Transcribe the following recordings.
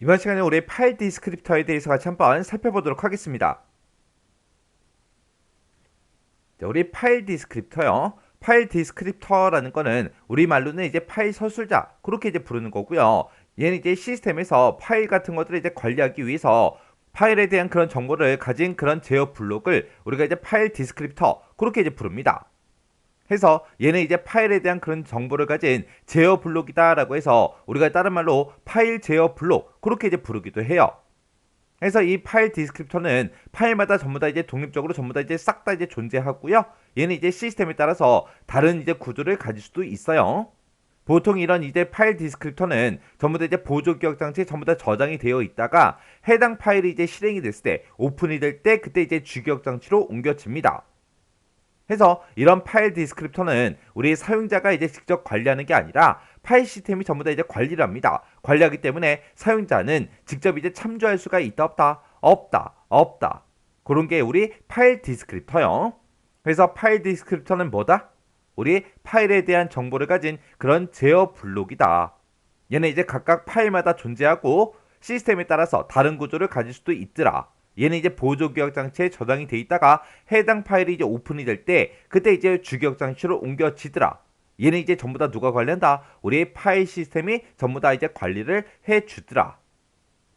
이번 시간에 우리 파일 디스크립터에 대해서 같이 한번 살펴보도록 하겠습니다. 자, 우리 파일 디스크립터요. 파일 디스크립터라는 거는 우리말로는 이제 파일 서술자 그렇게 이제 부르는 거고요. 얘는 이제 시스템에서 파일 같은 것들을 이제 관리하기 위해서 파일에 대한 그런 정보를 가진 그런 제어 블록을 우리가 이제 파일 디스크립터 그렇게 이제 부릅니다. 해서 얘는 이제 파일에 대한 그런 정보를 가진 제어 블록이다라고 해서 우리가 다른 말로 파일 제어 블록 그렇게 이제 부르기도 해요. 그래서 이 파일 디스크립터는 파일마다 전부 다 이제 독립적으로 전부 다 이제 싹 다 이제 존재하고요. 얘는 이제 시스템에 따라서 다른 이제 구조를 가질 수도 있어요. 보통 이런 이제 파일 디스크립터는 전부 다 이제 보조 기억 장치에 전부 다 저장이 되어 있다가 해당 파일이 이제 실행이 됐을 때 오픈이 될 때 그때 이제 주기억 장치로 옮겨집니다. 해서 이런 파일 디스크립터는 우리 사용자가 이제 직접 관리하는 게 아니라 파일 시스템이 전부 다 이제 관리를 합니다. 관리하기 때문에 사용자는 직접 이제 참조할 수가 있다 없다 없다 없다 그런 게 우리 파일 디스크립터요. 그래서 파일 디스크립터는 뭐다? 우리 파일에 대한 정보를 가진 그런 제어 블록이다. 얘는 이제 각각 파일마다 존재하고 시스템에 따라서 다른 구조를 가질 수도 있더라. 얘는 이제 보조 기억 장치에 저장이 돼 있다가 해당 파일이 이제 오픈이 될 때 그때 이제 주기억 장치로 옮겨지더라. 얘는 이제 전부 다 누가 관리한다? 우리 파일 시스템이 전부 다 이제 관리를 해 주더라.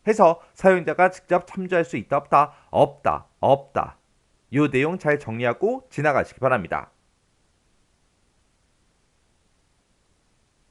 해서 사용자가 직접 참조할 수 있다 없다? 없다. 없다. 요 내용 잘 정리하고 지나가시기 바랍니다.